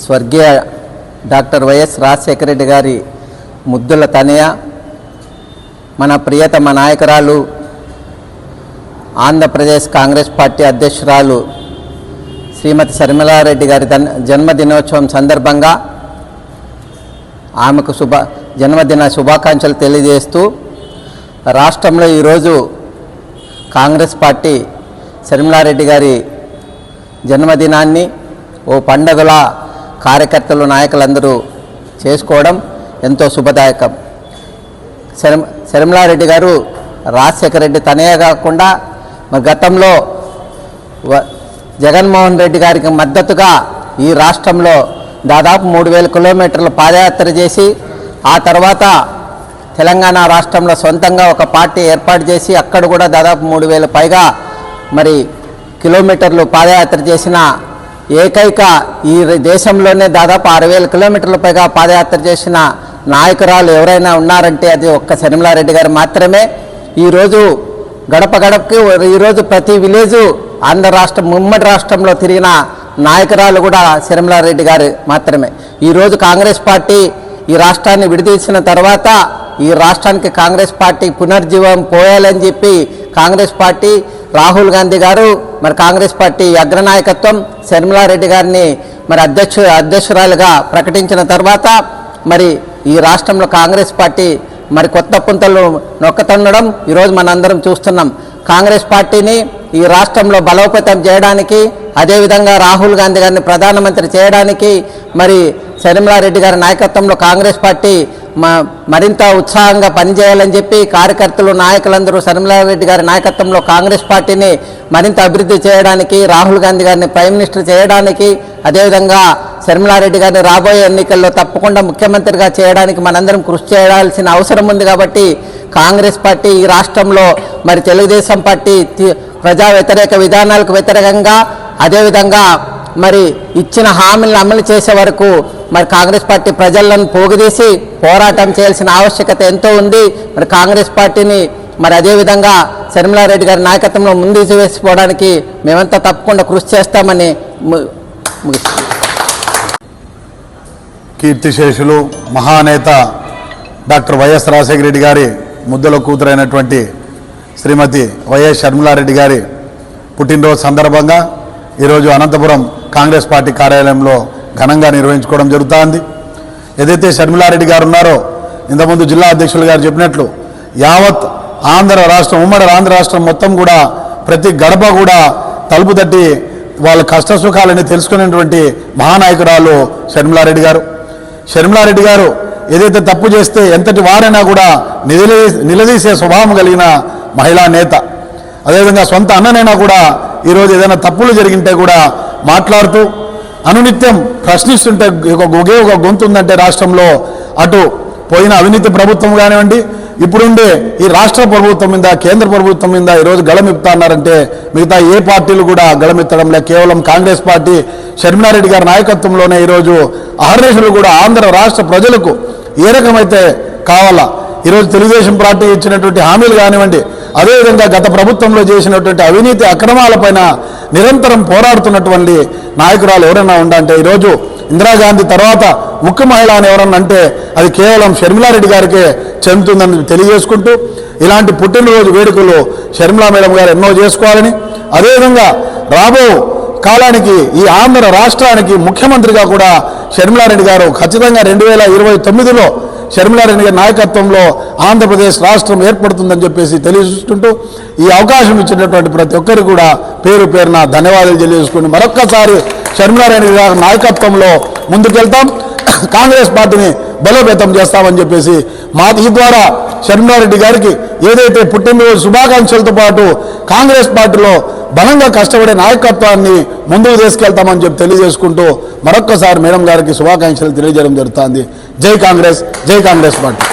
స్వర్గీయ doctor YS Rajasekhara Reddy గారి ముద్దుల తనయ మన ప్రియతమ నాయకురాలు ఆంధ్రప్రదేశ్ కాంగ్రెస్ పార్టీ అధ్యక్షురాలు శ్రీమతి శర్మిలారెడ్డి గారి దన్ జన్మదినోత్సవం సందర్భంగా ఆమెకు శుభ జన్మదిన శుభాకాంక్షలు తెలియజేస్తూ రాష్ట్రంలో ఈరోజు కాంగ్రెస్ పార్టీ శర్మిలారెడ్డి గారి జన్మదినాన్ని ఓ పండగలా కార్యకర్తలు నాయకులందరూ చేసుకోవడం ఎంతో శుభదాయకం. శర్మ శర్మలారెడ్డి గారు రాజశేఖర రెడ్డి తనయే కాకుండా మరి గతంలో వ- జగన్మోహన్ రెడ్డి గారికి మద్దతుగా ఈ రాష్ట్రంలో దాదాపు మూడు వేల కిలోమీటర్ల పాదయాత్ర చేసి ఆ తర్వాత తెలంగాణ రాష్ట్రంలో సొంతంగా ఒక పార్టీ ఏర్పాటు చేసి అక్కడ కూడా దాదాపు మూడు వేల పైగా మరి కిలోమీటర్లు పాదయాత్ర చేసిన ఏకైక ఈ దేశంలోనే దాదాపు ఆరు వేల కిలోమీటర్ల పైగా పాదయాత్ర చేసిన నాయకురాలు ఎవరైనా ఉన్నారంటే అది ఒక్క శర్మిలారెడ్డి గారు మాత్రమే. ఈరోజు గడప గడపకి ఈరోజు ప్రతి విలేజు ఆంధ్ర రాష్ట్రం ఉమ్మడి రాష్ట్రంలో తిరిగిన నాయకురాలు కూడా శర్మిలారెడ్డి గారు మాత్రమే. ఈరోజు కాంగ్రెస్ పార్టీ ఈ రాష్ట్రాన్ని విడిదీసిన తర్వాత ఈ రాష్ట్రానికి కాంగ్రెస్ పార్టీ పునర్జీవం పోయాలని చెప్పి కాంగ్రెస్ పార్టీ రాహుల్ గాంధీ గారు మరి కాంగ్రెస్ పార్టీ అగ్రనాయకత్వం శర్మిలారెడ్డి గారిని మరి అధ్యక్షు అధ్యక్షురాలుగా ప్రకటించిన తర్వాత మరి ఈ రాష్ట్రంలో కాంగ్రెస్ పార్టీ మరి కొత్త పుంతలు నొక్కతండడం ఈరోజు మనందరం చూస్తున్నాం. కాంగ్రెస్ పార్టీని ఈ రాష్ట్రంలో బలోపేతం చేయడానికి అదేవిధంగా రాహుల్ గాంధీ గారిని ప్రధానమంత్రి చేయడానికి మరి శర్మిలారెడ్డి గారి నాయకత్వంలో కాంగ్రెస్ పార్టీ మరింత ఉత్సాహంగా పనిచేయాలని చెప్పి కార్యకర్తలు నాయకులందరూ శర్మిలారెడ్డి గారి నాయకత్వంలో కాంగ్రెస్ పార్టీని మరింత అభివృద్ధి చేయడానికి రాహుల్ గాంధీ గారిని ప్రైమ్ మినిస్టర్ చేయడానికి అదేవిధంగా శర్మిలారెడ్డి గారిని రాబోయే ఎన్నికల్లో తప్పకుండా ముఖ్యమంత్రిగా చేయడానికి మనందరం కృషి చేయాల్సిన అవసరం ఉంది కాబట్టి కాంగ్రెస్ పార్టీ ఈ రాష్ట్రంలో మరి తెలుగుదేశం పార్టీ ప్రజా వ్యతిరేక విధానాలకు వ్యతిరేకంగా అదేవిధంగా మరి ఇచ్చిన హామీలను అమలు చేసే వరకు మరి కాంగ్రెస్ పార్టీ ప్రజలను పోగుదీసి పోరాటం చేయాల్సిన ఆవశ్యకత ఎంతో ఉంది. మరి కాంగ్రెస్ పార్టీని మరి అదేవిధంగా శర్మిలారెడ్డి గారి నాయకత్వంలో ముందుకు వేసిపోవడానికి మేమంతా తప్పకుండా కృషి చేస్తామని కీర్తిశేషులు మహానేత డాక్టర్ వైఎస్ రాజశేఖర రెడ్డి గారి ముద్దల కూతురైనటువంటి శ్రీమతి వైఎస్ షర్మిలారెడ్డి గారి పుట్టినరోజు సందర్భంగా ఈరోజు అనంతపురం కాంగ్రెస్ పార్టీ కార్యాలయంలో ఘనంగా నిర్వహించుకోవడం జరుగుతోంది. ఏదైతే షర్మిలారెడ్డి గారు ఉన్నారో ఇంతకుముందు జిల్లా అధ్యక్షులు గారు చెప్పినట్లు యావత్ ఆంధ్ర రాష్ట్రం ఉమ్మడి ఆంధ్ర రాష్ట్రం మొత్తం కూడా ప్రతి గడప కూడా తలుపు తట్టి వాళ్ళ కష్ట సుఖాలని తెలుసుకునేటువంటి మహానాయకురాలు షర్మిలారెడ్డి గారు. షర్మిలారెడ్డి గారు ఏదైతే తప్పు చేస్తే ఎంతటి వారైనా కూడా నిలదీ నిలదీసే స్వభావం కలిగిన మహిళా నేత. అదేవిధంగా సొంత అన్ననైనా కూడా ఈరోజు ఏదైనా తప్పులు జరిగింటే కూడా మాట్లాడుతూ అనునిత్యం ప్రశ్నిస్తుంటే ఒక ఒకే ఒక గొంతు ఉందంటే రాష్ట్రంలో అటు పోయిన అవినీతి ప్రభుత్వం కానివ్వండి ఇప్పుడుండే ఈ రాష్ట్ర ప్రభుత్వం మీద కేంద్ర ప్రభుత్వం మీద ఈరోజు గళమిప్తా అన్నారంటే మిగతా ఏ పార్టీలు కూడా గళమెత్తడం లే. కేవలం కాంగ్రెస్ పార్టీ షర్మినారెడ్డి గారి నాయకత్వంలోనే ఈరోజు అహర్నిశలు కూడా ఆంధ్ర రాష్ట్ర ప్రజలకు ఏ రకమైతే కావాలా ఈరోజు తెలుగుదేశం పార్టీ ఇచ్చినటువంటి హామీలు కానివ్వండి అదేవిధంగా గత ప్రభుత్వంలో చేసినటువంటి అవినీతి అక్రమాలపైన నిరంతరం పోరాడుతున్నటువంటి నాయకురాలు ఎవరైనా ఉండంటే ఈరోజు ఇందిరాగాంధీ తర్వాత ముఖ్య మహిళ అని ఎవరన్నా అంటే అది కేవలం షర్మిలారెడ్డి గారికే చెందుతుందని తెలియజేసుకుంటూ ఇలాంటి పుట్టినరోజు వేడుకలు షర్మిలా మేడం గారు ఎన్నో చేసుకోవాలని అదేవిధంగా రాబో కాలానికి ఈ ఆంధ్ర రాష్ట్రానికి ముఖ్యమంత్రిగా కూడా షర్మిలారెడ్డి గారు ఖచ్చితంగా రెండు వేల ఇరవై తొమ్మిదిలో షర్మిలారెడ్డి గారి నాయకత్వంలో ఆంధ్రప్రదేశ్ రాష్ట్రం ఏర్పడుతుందని చెప్పేసి తెలియజేస్తుంటూ ఈ అవకాశం ఇచ్చినటువంటి ప్రతి ఒక్కరికి కూడా పేరు పేరున ధన్యవాదాలు తెలియజేసుకుని మరొక్కసారి షర్మిలారెడ్డి గారి నాయకత్వంలో ముందుకెళ్తాం. కాంగ్రెస్ పార్టీని బలోపేతం చేస్తామని చెప్పేసి మా ఈ ద్వారా షర్మిలారెడ్డి గారికి ఏదైతే పుట్టినరోజు శుభాకాంక్షలతో పాటు కాంగ్రెస్ పార్టీలో బలంగా కష్టపడే నాయకత్వాన్ని ముందుకు తీసుకెళ్తామని చెప్పి తెలియజేసుకుంటూ మరొక్కసారి మేడం గారికి శుభాకాంక్షలు తెలియజేయడం జరుగుతుంది. జై కాంగ్రెస్ జై కాంగ్రెస్ పార్టీ.